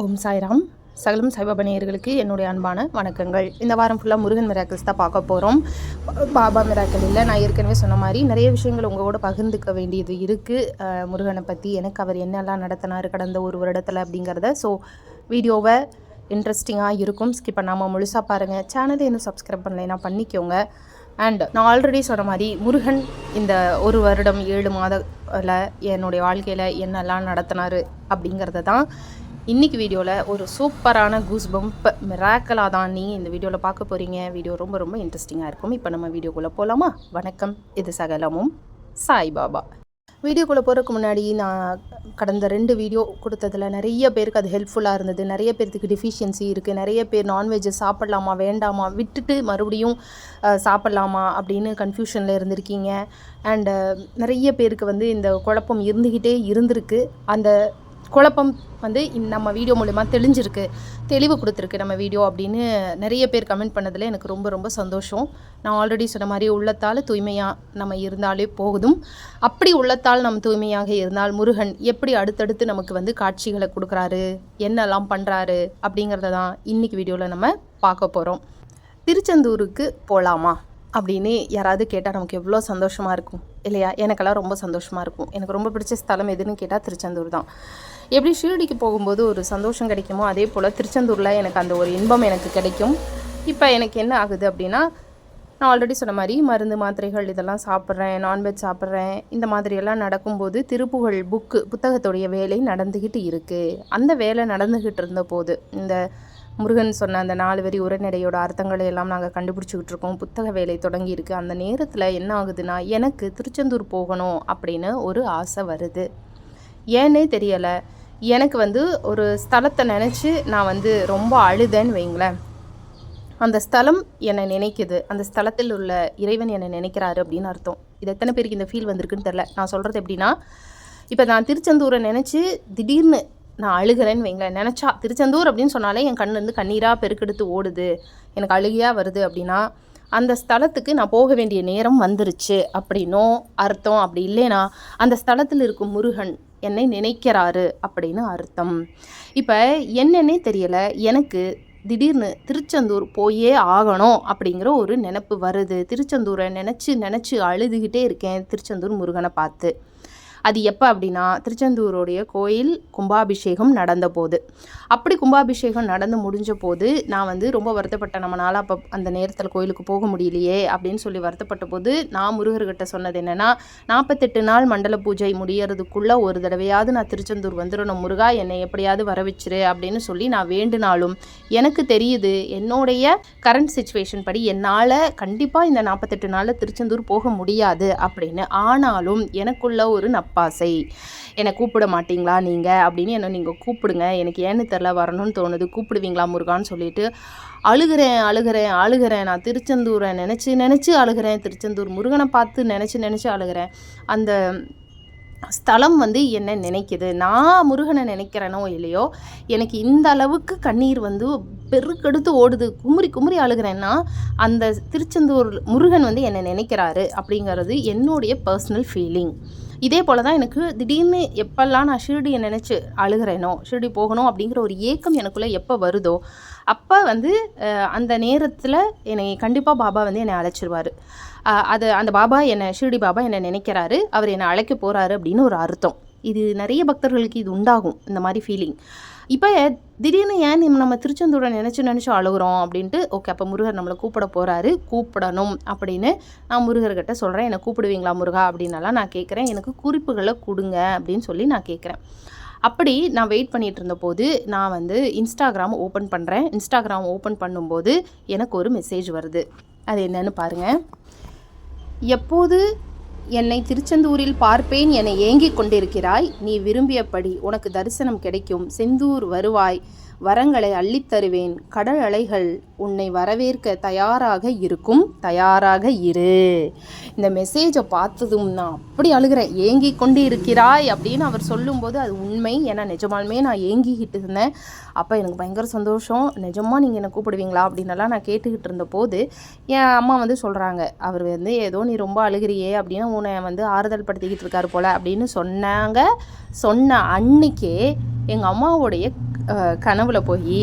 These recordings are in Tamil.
ஓம் சாய்ராம். சகலம் சாய்பாபா நேயர்களுக்கு என்னுடைய அன்பான வணக்கங்கள். இந்த வாரம் ஃபுல்லாக முருகன் மிராக்கிள்ஸ் தான் பார்க்க போகிறோம் பாபா மிராக்கிள் இல்லை நான் ஏற்கனவே சொன்ன மாதிரி நிறைய விஷயங்கள் உங்களோட பகிர்ந்துக்க வேண்டியது இருக்குது முருகனை பற்றி எனக்கு அவர் என்னெல்லாம் நடத்தினார் கடந்த ஒரு வருடத்தில் அப்படிங்கிறத. ஸோ வீடியோவை இன்ட்ரெஸ்டிங்காக இருக்கும். ஸ்கிப் பண்ணாமல் முழுசாக பாருங்கள் சேனலை இன்னும் சப்ஸ்கிரைப் பண்ணலைன்னா பண்ணிக்கோங்க. அண்ட் நான் ஆல்ரெடி சொன்ன மாதிரி முருகன் இந்த ஒரு வருடம் ஏழு மாதத்தில் என்னுடைய வாழ்க்கையில் என்னெல்லாம் நடத்தினார் அப்படிங்கிறத தான் இன்றைக்கி வீடியோவில் ஒரு சூப்பரான கூஸ் பம்ப் மிராக்கலாக தான் நீங்கள் இந்த வீடியோவில் பார்க்க போகிறீங்க வீடியோ ரொம்ப ரொம்ப இன்ட்ரெஸ்டிங்காக இருக்கும். இப்போ நம்ம வீடியோக்குள்ளே போகலாமா வணக்கம். இது சகலமும் சாய்பாபா வீடியோக்குள்ளே போகிறதுக்கு முன்னாடி நான் கடந்த ரெண்டு வீடியோ கொடுத்ததில் நிறைய பேருக்கு அது ஹெல்ப்ஃபுல்லாக இருந்தது. நிறைய பேர்த்துக்கு டிஃபிஷியன்சி இருக்குது நிறைய பேர் நான்வெஜ்ஜை சாப்பிட்லாமா வேண்டாமா விட்டுட்டு மறுபடியும் சாப்பிட்லாமா அப்படின்னு கன்ஃபியூஷனில் இருந்திருக்கீங்க. அண்டு நிறைய பேருக்கு வந்து இந்த குழப்பம் இருந்துக்கிட்டே இருந்திருக்கு. அந்த குழப்பம் வந்து நம்ம வீடியோ மூலிமா தெளிஞ்சிருக்கு தெளிவு கொடுத்துருக்கு நம்ம வீடியோ அப்படின்னு நிறைய பேர் கமெண்ட் பண்ணதில் எனக்கு ரொம்ப ரொம்ப சந்தோஷம். நான் ஆல்ரெடி சொன்ன மாதிரி உள்ளத்தால் தூய்மையாக நம்ம இருந்தாலே போகுதும் அப்படி உள்ளத்தால் நம்ம தூய்மையாக இருந்தால் முருகன் எப்படி அடுத்தடுத்து நமக்கு வந்து காட்சிகளை கொடுக்குறாரு என்னெல்லாம் பண்ணுறாரு அப்படிங்கிறத தான் இன்றைக்கி வீடியோவில் நம்ம பார்க்க போகிறோம் திருச்செந்தூருக்கு போகலாமா அப்படின்னு யாராவது கேட்டால் நமக்கு எவ்வளோ சந்தோஷமாக இருக்கும் இல்லையா? எனக்கெல்லாம் ரொம்ப சந்தோஷமாக இருக்கும். எனக்கு ரொம்ப பிடிச்ச ஸ்தலம் எதுன்னு கேட்டால் திருச்செந்தூர் தான். எப்படி ஷீரடிக்கு போகும்போது ஒரு சந்தோஷம் கிடைக்குமோ அதே போல் திருச்செந்தூரில் எனக்கு அந்த ஒரு இன்பம் எனக்கு கிடைக்கும். இப்போ எனக்கு என்ன ஆகுது அப்படின்னா நான் ஆல்ரெடி சொன்ன மாதிரி மருந்து மாத்திரைகள் இதெல்லாம் சாப்பிட்றேன் நான்வெஜ் சாப்பிட்றேன். இந்த மாதிரியெல்லாம் நடக்கும்போது திருப்புகழ் புக்கு புத்தகத்துடைய வேலை நடந்துக்கிட்டு இருக்குது அந்த வேலை நடந்துக்கிட்டு இருந்த போது இந்த முருகன் சொன்ன அந்த நாலு வரி உரைநடையோட அர்த்தங்களை எல்லாம் நாங்கள் கண்டுபிடிச்சிக்கிட்டு இருக்கோம். புத்தக வேலை தொடங்கியிருக்கு அந்த நேரத்தில் என்ன ஆகுதுன்னா எனக்கு திருச்செந்தூர் போகணும் அப்படின்னு ஒரு ஆசை வருது. ஏன்னே தெரியலை. எனக்கு வந்து ஒரு ஸ்தலத்தை நினச்சி நான் வந்து ரொம்ப அழுதேன்னு வைங்களேன். அந்த ஸ்தலம் என்னை நினைக்குது. அந்த ஸ்தலத்தில் உள்ள இறைவன் என்னை நினைக்கிறாரு அப்படின்னு அர்த்தம். இது எத்தனை பேருக்கு இந்த ஃபீல் வந்திருக்குன்னு தெரில நான் சொல்கிறது எப்படின்னா இப்போ நான் திருச்செந்தூரை நினச்சி திடீர்னு நான் அழுகிறேன்னு வைங்களேன். நினச்சா திருச்செந்தூர் அப்படின்னு சொன்னாலே என் கண்ணுலேருந்து கண்ணீராக பெருக்கெடுத்து ஓடுது. எனக்கு அழுகையாக வருது அப்படின்னா அந்த ஸ்தலத்துக்கு நான் போக வேண்டிய நேரம் வந்துருச்சு அப்படின்னும் அர்த்தம். அப்படி இல்லைனா அந்த ஸ்தலத்தில் இருக்கும் முருகன் என்னை நினைக்கிறாரு அப்படின்னு அர்த்தம். இப்போ என்னன்னே தெரியலை எனக்கு திடீர்னு திருச்செந்தூர் போயே ஆகணும் அப்படிங்கிற ஒரு நினப்பு வருது. திருச்செந்தூரை நினச்சி நினச்சி அழுதுகிட்டே இருக்கேன் திருச்செந்தூர் முருகனை பார்த்து. அது எப்போ அப்படின்னா திருச்செந்தூருடைய கோயில் கும்பாபிஷேகம் நடந்த போது. அப்படி கும்பாபிஷேகம் நடந்து முடிஞ்ச போது நான் வந்து ரொம்ப வருத்தப்பட்டேன். நம்மளால் அப்போ அந்த நேரத்தில் கோயிலுக்கு போக முடியலையே அப்படின்னு சொல்லி வருத்தப்பட்ட போது நான் முருகர்கிட்ட சொன்னது என்னென்னா நாற்பத்தெட்டு நாள் மண்டல பூஜை முடியறதுக்குள்ளே ஒரு தடவையாவது நான் திருச்செந்தூர் வந்துடணும். முருகா என்னை எப்படியாவது வர வச்சிரு அப்படின்னு சொல்லி நான் வேண்டுனாலும் எனக்கு தெரியுது என்னுடைய கரண்ட் சுச்சுவேஷன் படி என்னால் கண்டிப்பாக இந்த நாற்பத்தெட்டு நாளில் திருச்செந்தூர் போக முடியாது அப்படின்னு. ஆனாலும் எனக்குள்ள ஒரு நப் நட்பாசை என்னை கூப்பிட மாட்டீங்களா நீங்கள் அப்படின்னு என்னை நீங்கள் கூப்பிடுங்க. எனக்கு ஏன்னு தெரில வரணும்னு தோணுது. கூப்பிடுவீங்களா முருகான்னு சொல்லிட்டு அழுகிறேன் அழுகிறேன் அழுகிறேன். நான் திருச்செந்தூரை நினச்சி நினச்சி அழுகிறேன். திருச்செந்தூர் முருகனை பார்த்து நினச்சி நினச்சி அழுகிறேன். அந்த ஸ்தலம் வந்து என்ன நினைக்குது. நான் முருகனை நினைக்கிறேனோ இல்லையோ எனக்கு இந்த அளவுக்கு கண்ணீர் வந்து பெருக்கெடுத்து ஓடுது. குமுறி குமுறி அழுகிறேன்னா அந்த திருச்செந்தூர் முருகன் வந்து என்னை நினைக்கிறாரு அப்படிங்கிறது என்னுடைய பர்சனல் ஃபீலிங் இதே போல் தான் எனக்கு திடீர்னு எப்பெல்லாம் நான் ஷிரடியை நினச்சி அழுகிறேனோ ஷிரடி போகணும் அப்படிங்கிற ஒரு ஏக்கம் எனக்குள்ளே எப்போ வருதோ அப்போ வந்து அந்த நேரத்தில் என்னை கண்டிப்பாக பாபா வந்து என்னை அழைச்சிருவார். அது அந்த பாபா என்னை ஷிரடி பாபா என்னை நினைக்கிறாரு அவர் என்னை அழைக்க போகிறாரு அப்படின்னு ஒரு அர்த்தம். இது நிறைய பக்தர்களுக்கு இது உண்டாகும் இந்த மாதிரி ஃபீலிங் இப்போ திடீர்னு ஏன் நம்ம திருச்செந்தூரை நினச்சி நினச்சி அழுகுறோம் அப்படின்ட்டு ஓகே அப்போ முருகர் நம்மளை கூப்பிட போகிறாரு கூப்பிடணும் அப்படின்னு நான் முருகர்கிட்ட சொல்கிறேன் என்னை கூப்பிடுவீங்களா முருகா அப்படின்னலாம் நான் கேட்குறேன் எனக்கு குறிப்புகளை கொடுங்க அப்படின்னு சொல்லி நான் கேட்குறேன் அப்படி நான் வெயிட் பண்ணிகிட்டு இருந்தபோது நான் வந்து இன்ஸ்டாகிராம் ஓப்பன் பண்ணுறேன் இன்ஸ்டாகிராம் ஓப்பன் பண்ணும்போது எனக்கு ஒரு மெசேஜ் வருது. அது என்னன்னு பாருங்கள் எப்போது என்னை திருச்செந்தூரில் பார்ப்பேன் என ஏங்கிக் கொண்டிருக்கிறாய். நீ விரும்பியபடி உனக்கு தரிசனம் கிடைக்கும். செந்தூர் வருவாய். வரங்களை அள்ளித் தருவேன். கடல் அலைகள் உன்னை வரவேற்க தயாராக இருக்கும். தயாராக இரு. இந்த மெசேஜை பார்த்ததும் நான் அப்படி அழுகிறேன். ஏங்கி கொண்டு இருக்கிறாய் அப்படின்னு அவர் சொல்லும்போது அது உண்மை. ஏன்னா நிஜமாலுமே நான் ஏங்கிக்கிட்டு இருந்தேன். அப்போ எனக்கு பயங்கர சந்தோஷம். நிஜமாக நீங்கள் என்னை கூப்பிடுவீங்களா அப்படின்னலாம் நான் கேட்டுக்கிட்டு இருந்த போது என் அம்மா வந்து சொல்கிறாங்க அவர் வந்து ஏதோ நீ ரொம்ப அழுகிறியே அப்படின்னு உன்னை வந்து ஆறுதல் படுத்திக்கிட்டு இருக்காரு போல் அப்படின்னு சொன்னாங்க. சொன்ன அன்னைக்கே எங்கள் அம்மாவுடைய கனவுல போய்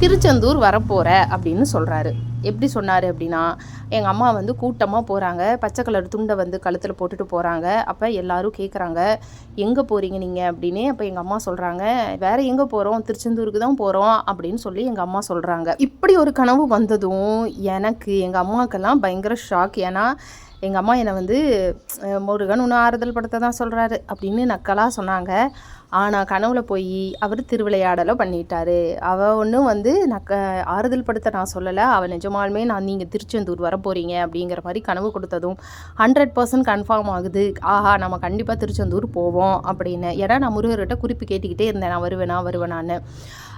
திருச்செந்தூர் வரப்போகிற அப்படின்னு சொல்கிறாரு எப்படி சொன்னார் அப்படின்னா எங்கள் அம்மா வந்து கூட்டமாக போகிறாங்க பச்சை கலர் துண்டை வந்து கழுத்தில் போட்டுட்டு போகிறாங்க அப்போ எல்லோரும் கேட்குறாங்க எங்கே போகிறீங்க நீங்கள் அப்படின்னு. அப்போ எங்கள் அம்மா சொல்கிறாங்க வேறு எங்கே போகிறோம் திருச்செந்தூருக்கு தான் போகிறோம் அப்படின்னு சொல்லி எங்கள் அம்மா சொல்கிறாங்க இப்படி ஒரு கனவு வந்ததும் எனக்கு எங்கள் அம்மாக்கெல்லாம் பயங்கர ஷாக். ஏன்னா எங்கள் அம்மா என்னை வந்து முருகன் ஒன்று ஆறுதல் படுத்த தான் சொல்கிறாரு அப்படின்னு நக்கலாக சொன்னாங்க. ஆனால் கனவுல போய் அவர் திருவிளையாடலை பண்ணிட்டாரு. அவள் ஒன்றும் வந்து நக்க ஆறுதல் படுத்த நான் சொல்லலை. அவள் நிஜமாலுமே நான் நீங்கள் திருச்செந்தூர் வர போகிறீங்க அப்படிங்கிற மாதிரி கனவு கொடுத்ததும் ஹண்ட்ரட் பர்சன்ட் கன்ஃபார்ம் ஆகுது. ஆஹா நம்ம கண்டிப்பாக திருச்செந்தூர் போவோம் அப்படின்னு. ஏன்னா நான் முருகர்கிட்ட குறிப்பு கேட்டுக்கிட்டே இருந்தேன். நான் வருவேனா வருவேனான்னு.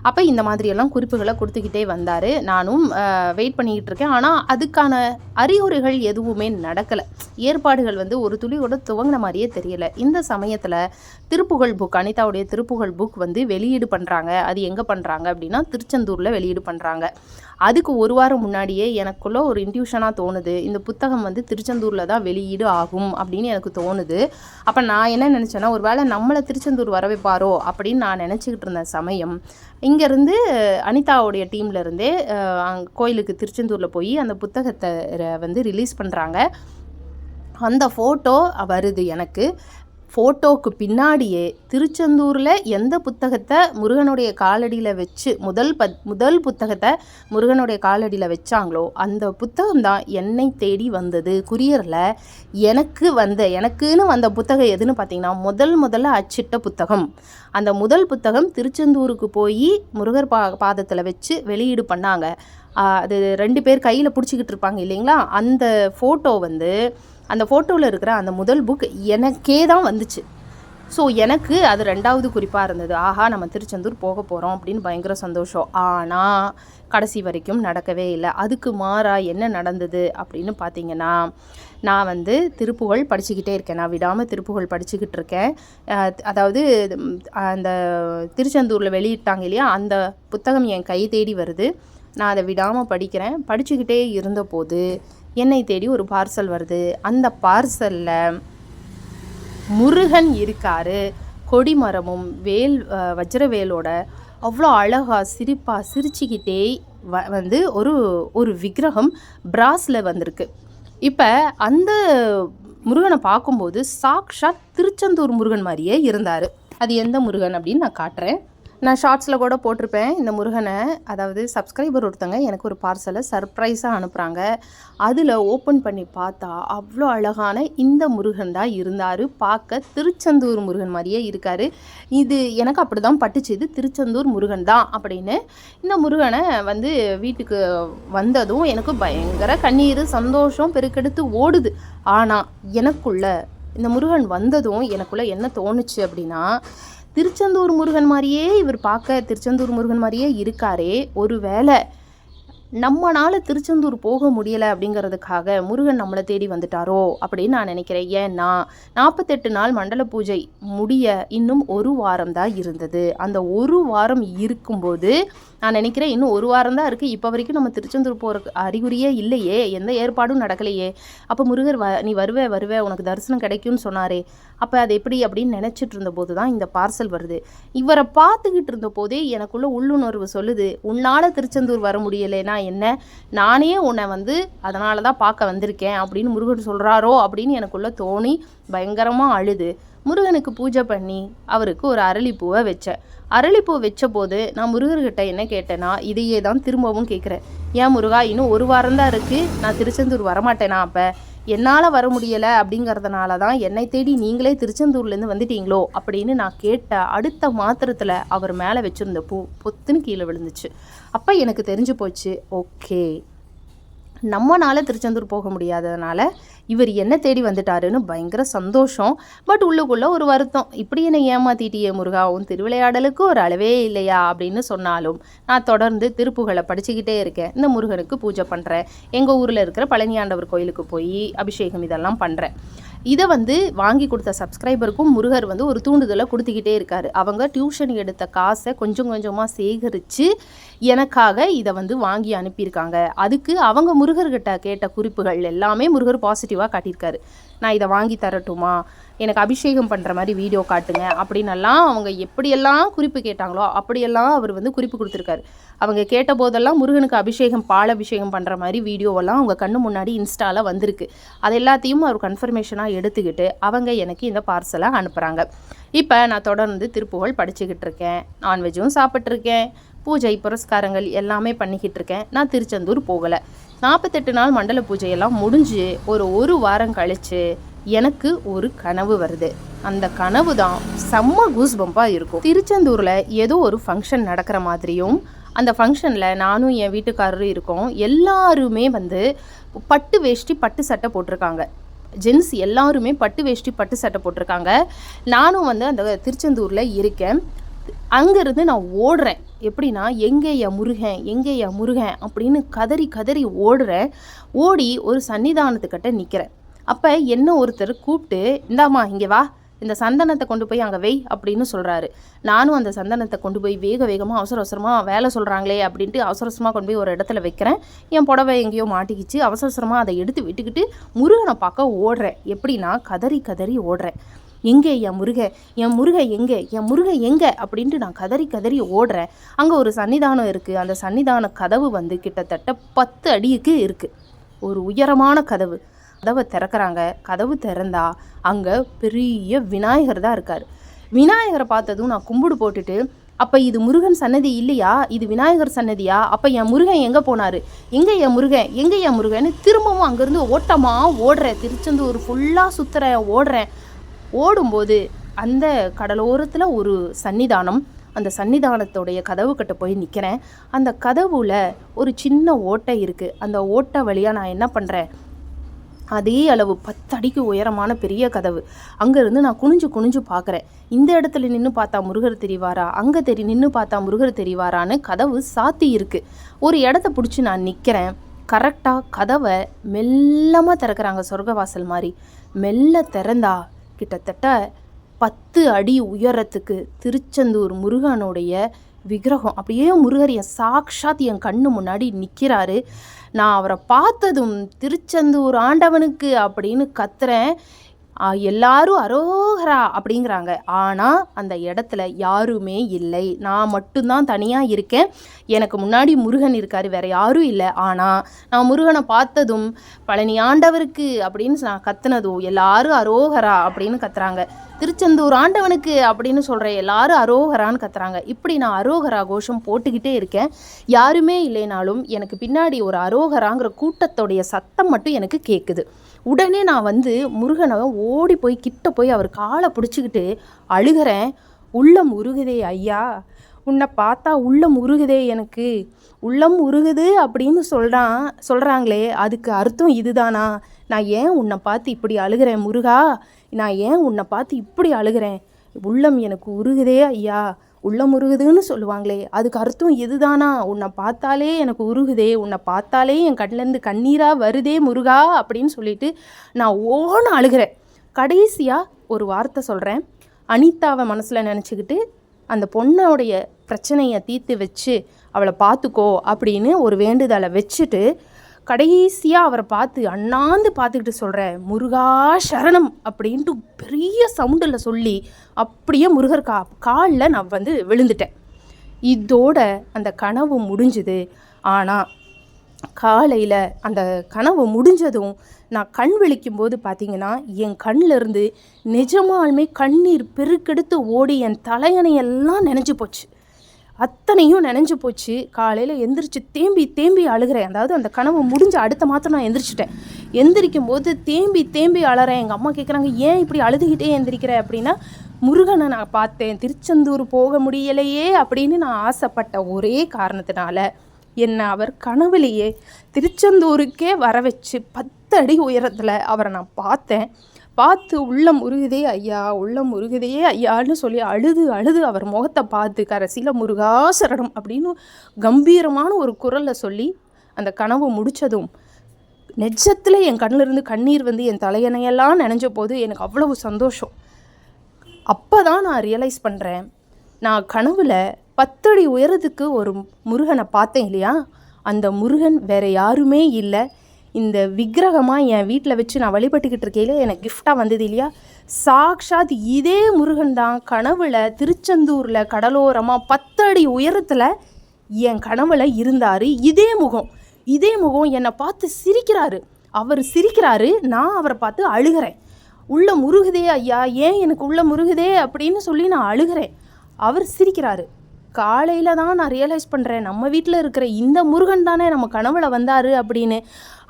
அப்போ இந்த மாதிரியெல்லாம் குறிப்புகளை கொடுத்துக்கிட்டே வந்தார். நானும் வெயிட் பண்ணிக்கிட்டு இருக்கேன் ஆனால் அதுக்கான அறிகுறிகள் எதுவுமே நடக்கலை. ஏற்பாடுகள் வந்து ஒரு துளி கூட துவங்கின மாதிரியே தெரியல. இந்த சமயத்தில் திருப்புகழ் புக் அனிதாவுடைய திருப்புகழ் புக் வந்து வெளியீடு பண்ணுறாங்க அது எங்கே பண்ணுறாங்க அப்படின்னா திருச்செந்தூரில் வெளியீடு பண்ணுறாங்க அதுக்கு ஒரு வாரம் முன்னாடியே எனக்குள்ள ஒரு இன்ட்யூஷனாக தோணுது. இந்த புத்தகம் வந்து திருச்செந்தூரில் தான் வெளியீடு ஆகும் அப்படின்னு எனக்கு தோணுது. அப்போ நான் என்ன நினச்சேன்னா ஒரு வேளை நம்மளை திருச்செந்தூர் வர வைப்பாரோ அப்படின்னு நான் நினச்சிக்கிட்டு இருந்த சமயம் இங்கேருந்து அனிதாவுடைய டீம்லேருந்தே கோயிலுக்கு திருச்செந்தூரில் போய் அந்த புத்தகத்தை வந்து ரிலீஸ் பண்ணுறாங்க அந்த ஃபோட்டோ வருது எனக்கு. ஃபோட்டோவுக்கு பின்னாடியே திருச்செந்தூரில் எந்த புத்தகத்தை முருகனுடைய காலடியில் வச்சு முதல் பத் முதல் புத்தகத்தை முருகனுடைய காலடியில் வச்சாங்களோ அந்த புத்தகம் தான் என்னை தேடி வந்தது. குரியரில் எனக்கு வந்த எனக்குன்னு வந்த புத்தகம் எதுன்னு பார்த்தீங்கன்னா முதல் முதல்ல அச்சிட்ட புத்தகம். அந்த முதல் புத்தகம் திருச்செந்தூருக்கு போய் முருகர் பா பாதத்தில் வச்சு வெளியீடு பண்ணாங்க. அது ரெண்டு பேர் கையில் பிடிச்சிக்கிட்டு இருப்பாங்க இல்லைங்களா? அந்த ஃபோட்டோ வந்து அந்த ஃபோட்டோவில் இருக்கிற அந்த முதல் புக் எனக்கே தான் வந்துச்சு. ஸோ எனக்கு அது ரெண்டாவது குறிப்பாக இருந்தது. ஆஹா நம்ம திருச்செந்தூர் போக போகிறோம் அப்படின்னு பயங்கர சந்தோஷம். ஆனால் கடைசி வரைக்கும் நடக்கவே இல்லை. அதுக்கு மாறாக என்ன நடந்தது அப்படின்னு பார்த்தீங்கன்னா நான் வந்து திருப்புகழ் படிச்சுக்கிட்டே இருக்கேன். நான் விடாமல் திருப்புகழ் படிச்சுக்கிட்டு இருக்கேன். அதாவது அந்த திருச்செந்தூரில் வெளியிட்டாங்க இல்லையா அந்த புத்தகம் என் கை தேடி வருது. நான் அதை விடாமல் படிக்கிறேன். படிச்சுக்கிட்டே இருந்தபோது என்னை தேடி ஒரு பார்சல் வருது. அந்த பார்சலில் முருகன் இருக்காரு. கொடிமரமும் வேல் வஜ்ரவேலோட அவ்வளோ அழகாக சிரிப்பாக சிரிச்சுக்கிட்டே வ வந்து ஒரு ஒரு விக்கிரகம் பிராஸில் வந்திருக்கு. இப்போ அந்த முருகனை பார்க்கும்போது சாக்ஷாத் திருச்செந்தூர் முருகன் மாதிரியே இருந்தார். அது எந்த முருகன் அப்படின்னு நான் காட்டுறேன். நான் ஷார்ட்ஸில் கூட போட்டிருப்பேன். இந்த முருகனை அதாவது சப்ஸ்கிரைபர் ஒருத்தங்க எனக்கு ஒரு பார்சலை சர்ப்ரைஸாக அனுப்புகிறாங்க அதில் ஓப்பன் பண்ணி பார்த்தா அவ்வளோ அழகான இந்த முருகன் தான் இருந்தார். பார்க்க திருச்செந்தூர் முருகன் மாதிரியே இருக்கார். இது எனக்கு அப்படி தான் பட்டுச்சு. இது திருச்செந்தூர் முருகன் தான் அப்படின்னு இந்த முருகனை வந்து வீட்டுக்கு வந்ததும் எனக்கு பயங்கர கண்ணீர் சந்தோஷம் பெருக்கெடுத்து ஓடுது. ஆனால் எனக்குள்ள இந்த முருகன் வந்ததும் எனக்குள்ளே என்ன தோணுச்சு அப்படின்னா திருச்செந்தூர் முருகன் மாதிரியே இவர் பார்க்க திருச்செந்தூர் முருகன் மாதிரியே இருக்காரே. ஒருவேளை நம்மளால் திருச்செந்தூர் போக முடியலை அப்படிங்கிறதுக்காக முருகன் நம்மளை தேடி வந்துட்டாரோ அப்படின்னு நான் நினைக்கிறேன். ஏன்னா நாற்பத்தெட்டு நாள் மண்டல பூஜை முடிய இன்னும் ஒரு வாரம் தான் இருந்தது. அந்த ஒரு வாரம் இருக்கும்போது நான் நினைக்கிறேன் இன்னும் ஒரு வாரம் தான் இருக்குது இப்போ வரைக்கும் நம்ம திருச்செந்தூர் போகிறக்கு அறிகுறியே இல்லையே. எந்த ஏற்பாடும் நடக்கலையே. அப்போ முருகர் வ நீ வருவே வருவே உனக்கு தரிசனம் கிடைக்கும்னு சொன்னாரே. அப்போ அது எப்படி? அப்படின்னு நினச்சிட்டு இருந்தபோது தான் இந்த பார்சல் வருது. இவரை பார்த்துக்கிட்டு இருந்த போதே எனக்குள்ள உள்ளுணர்வு சொல்லுது. உன்னால் திருச்செந்தூர் வர முடியலைன்னா என்ன? நானே உன்னை வந்து அதனால தான் பார்க்க வந்திருக்கேன். அப்படின்னு முருகன் சொல்கிறாரோ அப்படின்னு எனக்குள்ளே தோணி பயங்கரமாக அழுது. முருகனுக்கு பூஜை பண்ணி அவருக்கு ஒரு அரளிப்பூவை வச்சேன். அரளிப்பூ வச்ச போது நான் முருகர்கிட்ட என்ன கேட்டேன்னா இதையே தான் திரும்பவும் கேட்குறேன் ஏன் முருகா இன்னும் ஒரு வாரம் தான் இருக்குது நான் திருச்செந்தூர் வரமாட்டேனா அப்போ? என்னால் வர முடியலை அப்படிங்கிறதுனால தான் என்னை தேடி நீங்களே திருச்செந்தூர்லேருந்து வந்துட்டீங்களோ அப்படின்னு நான் கேட்ட அடுத்த மாத்திரத்தில் அவர் மேலே வச்சுருந்த பூ பொத்துன்னு கீழே விழுந்துச்சு. அப்போ எனக்கு தெரிஞ்சு போச்சு ஓகே. நம்மனால திருச்செந்தூர் போக முடியாததுனால இவர் என்ன தேடி வந்துட்டாருன்னு பயங்கர சந்தோஷம். பட் உள்ளுக்குள்ளே ஒரு வருத்தம். இப்படி என்னை ஏமாத்திட்டியே முருகா? உன் திருவிளையாடலுக்கு ஒரு அளவே இல்லையா? அப்படின்னு சொன்னாலும் நான் தொடர்ந்து திருப்புகளை படிச்சுக்கிட்டே இருக்கேன். இந்த முருகனுக்கு பூஜை பண்ணுறேன் எங்கள் ஊரில் இருக்கிற பழனியாண்டவர் கோயிலுக்கு போய் அபிஷேகம் இதெல்லாம் பண்ணுறேன் இதை வந்து வாங்கி கொடுத்த சப்ஸ்கிரைபருக்கும் முருகர் வந்து ஒரு தூண்டுதலை கொடுத்துக்கிட்டே இருக்கார். அவங்க டியூஷன் எடுத்த காசை கொஞ்சம் கொஞ்சமாக சேகரித்து எனக்காக இதை வந்து வாங்கி அனுப்பியிருக்காங்க. அதுக்கு அவங்க முருகர்கிட்ட கேட்ட குறிப்புகள் எல்லாமே முருகர் பாசிட்டிவாக காட்டியிருக்காரு. நான் இதை வாங்கி தரட்டுமா? எனக்கு அபிஷேகம் பண்ணுற மாதிரி வீடியோ காட்டுங்க அப்படின்னெல்லாம் அவங்க எப்படியெல்லாம் குறிப்பு கேட்டாங்களோ அப்படியெல்லாம் அவர் வந்து குறிப்பு கொடுத்துருக்காரு. அவங்க கேட்ட போதெல்லாம் முருகனுக்கு அபிஷேகம் பால் அபிஷேகம் பண்ணுற மாதிரி வீடியோவெல்லாம் அவங்க கண்ணு முன்னாடி இன்ஸ்டாவில் வந்திருக்கு. அது எல்லாத்தையும் அவர் கன்ஃபர்மேஷனாக எடுத்துக்கிட்டு அவங்க எனக்கு இந்த பார்சலை அனுப்புகிறாங்க இப்போ நான் தொடர்ந்து திருப்புகழ் படிச்சுக்கிட்டு இருக்கேன். நான்வெஜ்ஜும் சாப்பிட்ருக்கேன் பூஜை புரஸ்காரங்கள் எல்லாமே பண்ணிக்கிட்டு இருக்கேன். நான் திருச்செந்தூர் போகலை. நாற்பத்தெட்டு நாள் மண்டல பூஜையெல்லாம் முடிஞ்சு ஒரு ஒரு வாரம் கழித்து எனக்கு ஒரு கனவு வருது. அந்த கனவு தான் செம்ம கூஸ் பம்பாக இருக்கும். திருச்செந்தூரில் ஏதோ ஒரு ஃபங்க்ஷன் நடக்கிற மாதிரியும் அந்த ஃபங்க்ஷனில் நானும் என் வீட்டுக்காரரும் இருக்கோம். எல்லாருமே வந்து பட்டு வேஷ்டி பட்டு சட்டை போட்டிருக்காங்க. ஜென்ஸ் எல்லாருமே பட்டு வேஷ்டி பட்டு சட்டை போட்டிருக்காங்க. நானும் வந்து அந்த திருச்செந்தூரில் இருக்கேன். அங்கேருந்து நான் ஓடுறேன். எப்படின்னா எங்கே என் முருகன்? எங்கே என் முருகன்? அப்படின்னு கதறி கதறி ஓடுறேன். ஓடி ஒரு சன்னிதானத்துக்கிட்ட நிற்கிறேன் அப்போ என்ன ஒருத்தர் கூப்பிட்டு இந்தாம்மா இங்கே வா. இந்த சந்தனத்தை கொண்டு போய் அங்கே வை அப்படின்னு சொல்கிறாரு நானும் அந்த சந்தனத்தை கொண்டு போய் வேக வேகமாக அவசர அவசரமாக வேலை சொல்கிறாங்களே அப்படின்ட்டு அவசர அவசரமாக கொண்டு போய் ஒரு இடத்துல வைக்கிறேன். என் புடவை எங்கேயோ மாட்டிக்கிச்சு. அவசர அவசரமாக அதை எடுத்து விட்டுக்கிட்டு முருகனை பார்க்க ஓடுறேன். எப்படின்னா கதறி கதறி ஓடுறேன். எங்கே என் முருக? என் முருக எங்கே? என் முருக எங்கே? அப்படின்ட்டு நான் கதறி கதறி ஓடுறேன். அங்கே ஒரு சன்னிதானம் இருக்குது அந்த சன்னிதான கதவு வந்து கிட்டத்தட்ட பத்து அடிக்கு இருக்குது ஒரு உயரமான கதவு. கதவை திறக்கிறாங்க. கதவு திறந்தா அங்கே பெரிய விநாயகர் தான் இருக்கார். விநாயகரை பார்த்ததும் நான் கும்பிடு போட்டுட்டு அப்போ இது முருகன் சன்னதி இல்லையா? இது விநாயகர் சன்னதியா? அப்போ என் முருகன் எங்கே போனார்? எங்கே என் முருகன்? எங்கே என் முருகன்னு திரும்பவும் அங்கேருந்து ஓட்டமாக ஓடுறேன். திருச்செந்தூர் ஃபுல்லாக சுற்றுறேன் ஓடுறேன். ஓடும்போது அந்த கடலோரத்தில் ஒரு சன்னிதானம் அந்த சன்னிதானத்தோடைய கதவு கிட்ட போய் நிற்கிறேன் அந்த கதவுல ஒரு சின்ன ஓட்டை இருக்குது அந்த ஓட்டை வழியாக நான் என்ன பண்ணுறேன் அதே அளவு பத்து அடிக்கு உயரமான பெரிய கதவு. அங்கேருந்து நான் குனிஞ்சு குனிஞ்சு பார்க்குறேன். இந்த இடத்துல நின்று பார்த்தா முருகர் தெரிவாரா? அங்கே தெரி நின்று பார்த்தா முருகர் தெரிவாரான்னு கதவு சாத்தி இருக்கு. ஒரு இடத்த பிடிச்சி நான் நிற்கிறேன் கரெக்டாக கதவை மெல்லமாக திறக்கிறாங்க சொர்க்கவாசல் மாதிரி மெல்ல திறந்தா கிட்டத்தட்ட பத்து அடி உயரத்துக்கு திருச்செந்தூர் முருகனுடைய விக்கிரகம். அப்படியே முருகர் என் சாக்ஷாத் என் கண்ணு முன்னாடி நிற்கிறாரு நான் அவரை பார்த்ததும் திருச்செந்தூர் ஆண்டவனுக்கு அப்படின்னு கத்துறேன். எல்லாரும் அரோகரா அப்படிங்கிறாங்க. ஆனால் அந்த இடத்துல யாருமே இல்லை. நான் மட்டும்தான் தனியாக இருக்கேன். எனக்கு முன்னாடி முருகன் இருக்கார் வேறு யாரும் இல்லை. ஆனால் நான் முருகனை பார்த்ததும் பழனி ஆண்டவருக்கு அப்படின்னு நான் கத்துனதும் எல்லாரும் அரோகரா அப்படின்னு கத்துறாங்க. திருச்செந்தூர் ஆண்டவனுக்கு அப்படின்னு சொல்கிற எல்லாரும் அரோகரான்னு கத்துறாங்க. இப்படி நான் அரோகரா கோஷம் போட்டுக்கிட்டே இருக்கேன். யாருமே இல்லைனாலும் எனக்கு பின்னாடி ஒரு அரோகராங்கிற கூட்டத்தோடைய சத்தம் மட்டும் எனக்கு கேட்குது உடனே நான் வந்து முருகனை ஓடி போய் கிட்ட போய் அவர் காலை பிடிச்சிக்கிட்டு அழுகிறேன். உள்ளம் உருகுதே ஐயா உன்னை பார்த்தா உள்ளம் உருகுதே எனக்கு. உள்ளம் உருகுது அப்படின்னு சொல்கிறான் சொல்கிறாங்களே அதுக்கு அர்த்தம் இதுதானா? நான் ஏன் உன்னை பார்த்து இப்படி அழுகிறேன் முருகா? நான் ஏன் உன்னை பார்த்து இப்படி அழுகிறேன்? உள்ளம் எனக்கு உருகுதே ஐயா. உள்ள முருகுதுன்னு சொல்லுவாங்களே அதுக்கு அர்த்தம் இதுதானா உன்னை பார்த்தாலே எனக்கு உருகுதே உன்னை பார்த்தாலே என் கண்ணிலேருந்து கண்ணீராக வருதே முருகா அப்படின்னு சொல்லிட்டு நான் ஓன அழுகிறேன். கடைசியாக ஒரு வார்த்தை சொல்கிறேன் அனிதாவை மனசில் நினச்சிக்கிட்டு அந்த பொண்ணோடைய பிரச்சனையை தீர்த்து வச்சு அவளை பார்த்துக்கோ அப்படின்னு ஒரு வேண்டுதலை வச்சுட்டு கடைசியாக அவரை பார்த்து அண்ணாந்து பார்த்துக்கிட்டு சொல்கிற முருகா சரணம் அப்படின்ட்டு பெரிய சவுண்டில் சொல்லி அப்படியே முருகர் கா காலில் நான் வந்து விழுந்துட்டேன். இதோட அந்த கனவு முடிஞ்சுது. ஆனால் காலையில் அந்த கனவு முடிஞ்சதும் நான் கண் விழிக்கும் போது பார்த்தீங்கன்னா என் கண்ணிலிருந்து நிஜமாலுமே கண்ணீர் பெருக்கெடுத்து ஓடி என் தலையணையெல்லாம் நனைஞ்சு போச்சு. அத்தனையும் நனைஞ்சு போச்சு. காலையில் எந்திரிச்சு தேம்பி தேம்பி அழுகிறேன். அதாவது அந்த கனவு முடிஞ்ச அடுத்த மாதம் நான் எந்திரிச்சிட்டேன். எந்திரிக்கும் போது தேம்பி தேம்பி அழறேன் எங்கள் அம்மா கேட்குறாங்க ஏன் இப்படி அழுதுகிட்டே எந்திரிக்கிற? அப்படின்னா முருகனை நான் பார்த்தேன். திருச்செந்தூர் போக முடியலையே அப்படின்னு நான் ஆசைப்பட்ட ஒரே காரணத்தினால என்னை அவர் கனவுலேயே திருச்செந்தூருக்கே வர வச்சு பத்து அடி உயரத்தில் அவரை நான் பார்த்தேன். பார்த்து உள்ளம் உருகுதே ஐயா உள்ளம் உருகுதே ஐயான்னு சொல்லி அழுது அழுது அவர் முகத்தை பார்த்து கரசியில் முருகாசரணம் அப்படின்னு கம்பீரமான ஒரு குரலில் சொல்லி அந்த கனவு முடித்ததும் நெஜத்தில் என் கண்ணிலிருந்து கண்ணீர் வந்து என் தலையணையெல்லாம் நினைஞ்ச போது எனக்கு அவ்வளவு சந்தோஷம். அப்போ தான் நான் ரியலைஸ் பண்ணுறேன் நான் கனவில் பத்தடி உயரத்துக்கு ஒரு முருகனை பார்த்தேன் இல்லையா? அந்த முருகன் வேறு யாருமே இல்லை. இந்த விக்கிரகமாக என் வீட்டில் வச்சு நான் வழிபட்டுக்கிட்டு இருக்கையில எனக்கு கிஃப்டாக வந்தது இல்லையா? சாக்ஷாத் இதே முருகன் தான். கனவுல திருச்செந்தூரில் கடலோரமாக பத்து அடி உயரத்தில் என் கனவுல இருந்தார். இதே முகம். இதே முகம் என்னை பார்த்து சிரிக்கிறாரு. அவர் சிரிக்கிறாரு நான் அவரை பார்த்து அழுகிறேன். உள்ள முருகுதே ஐயா ஏன் எனக்கு உள்ள முருகுதே? அப்படின்னு சொல்லி நான் அழுகிறேன். அவர் சிரிக்கிறாரு. காலையில் தான் நான் ரியலைஸ் பண்ணுறேன் நம்ம வீட்டில் இருக்கிற இந்த முருகன் தானே நம்ம கனவுல வந்தார் அப்படின்னு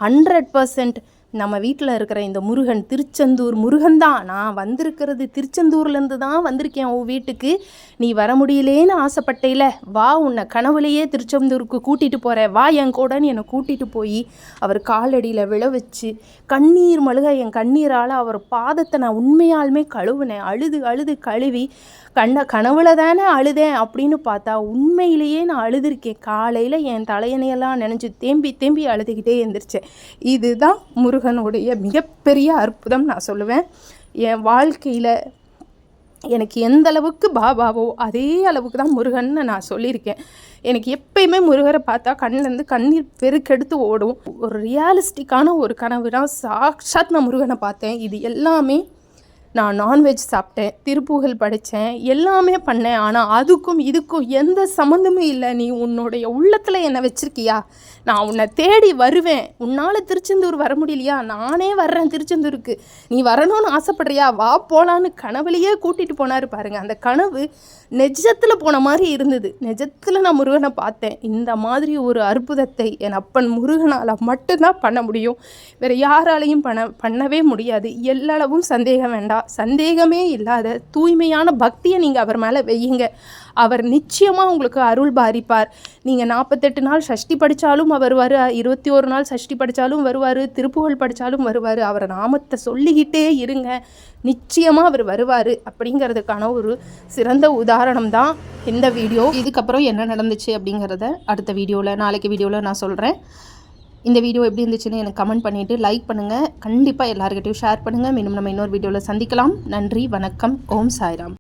ஹண்ட்ரட் பர்சன்ட் நம்ம வீட்டில் இருக்கிற இந்த முருகன் திருச்செந்தூர் முருகன் தான். நான் வந்திருக்கிறது திருச்செந்தூர்லேருந்து தான் வந்திருக்கேன் உன் வீட்டுக்கு. நீ வர முடியலேன்னு ஆசைப்பட்டேல. வா உன்னை கனவுலையே திருச்செந்தூருக்கு கூட்டிகிட்டு போகிறேன் வா என் கூடன்னு என்னை கூட்டிகிட்டு போய் அவர் காலடியில் விழ வச்சு கண்ணீர் மழுக என் கண்ணீரால் அவர் பாதத்தை நான் உண்மையாலுமே கழுவுனேன். அழுது அழுது கழுவி கண்ண கனவுல தானே அழுதேன் அப்படின்னு பார்த்தா உண்மையிலேயே நான் அழுதுருக்கேன். காலையில் என் தலையணையெல்லாம் நினச்சி தேம்பி தேம்பி அழுதுகிட்டே எழுந்திரிச்சேன் இதுதான் முரு முருகனுடைய மிகப்பெரிய அற்புதம் நான் சொல்லுவேன். என் வாழ்க்கையில் எனக்கு எந்த அளவுக்கு பாபாவோ அதே அளவுக்கு தான் முருகன்னு நான் சொல்லியிருக்கேன். எனக்கு எப்பயுமே முருகரை பார்த்தா கண்ணிலேருந்து கண்ணீர் பெருக்கெடுத்து ஓடும். ஒரு ரியாலிஸ்டிக்கான ஒரு கனவு தான் சாக்ஷாத் நான் முருகனை பார்த்தேன். இது எல்லாமே நான் நான்வெஜ் சாப்பிட்டேன் திருப்புகழ் படித்தேன் எல்லாமே பண்ணேன். ஆனால் அதுக்கும் இதுக்கும் எந்த சம்மந்தமும் இல்லை. நீ உன்னுடைய உள்ளத்தில் என்னை வச்சுருக்கியா? நான் உன்னை தேடி வருவேன். உன்னால் திருச்செந்தூர் வர முடியலையா? நானே வர்றேன் திருச்செந்தூருக்கு. நீ வரணும்னு ஆசைப்படுறியா? வா போகலான்னு கனவுலையே கூட்டிகிட்டு போனார் பாருங்கள் அந்த கனவு நெஜத்தில் போன மாதிரி இருந்தது. நெஜத்தில் நான் முருகனை பார்த்தேன். இந்த மாதிரி ஒரு அற்புதத்தை என் அப்பன் முருகனால் மட்டும்தான் பண்ண முடியும். வேறு யாராலையும் பண்ண பண்ணவே முடியாது. எல்லளவும் சந்தேகம் வேண்டாம். சந்தேகமே இல்லாத தூய்மையான பக்தியை நீங்கள் அவர் மேலே வையுங்க. அவர் நிச்சயமாக உங்களுக்கு அருள் பாரிப்பார். நீங்கள் நாற்பத்தெட்டு நாள் சஷ்டி படித்தாலும் அவர் வரு இருபத்தி ஒரு நாள் சஷ்டி படித்தாலும் வருவார். திருப்புகழ் படித்தாலும் வருவார். அவர் நாமத்தை சொல்லிக்கிட்டே இருங்க. நிச்சயமாக அவர் வருவார். அப்படிங்கிறதுக்கான ஒரு சிறந்த உதாரணம் தான் இந்த வீடியோ. இதுக்கப்புறம் என்ன நடந்துச்சு அப்படிங்கிறத அடுத்த வீடியோவில் நாளைக்கு வீடியோவில் நான் சொல்கிறேன் இந்த வீடியோ எப்படி இருந்துச்சுன்னு எனக்கு கமெண்ட் பண்ணிவிட்டு லைக் பண்ணுங்கள் கண்டிப்பாக எல்லாருக்கிட்டையும் ஷேர் பண்ணுங்கள் மீண்டும் நம்ம இன்னொரு வீடியோவில் சந்திக்கலாம். நன்றி வணக்கம். ஓம் சாய்ராம்.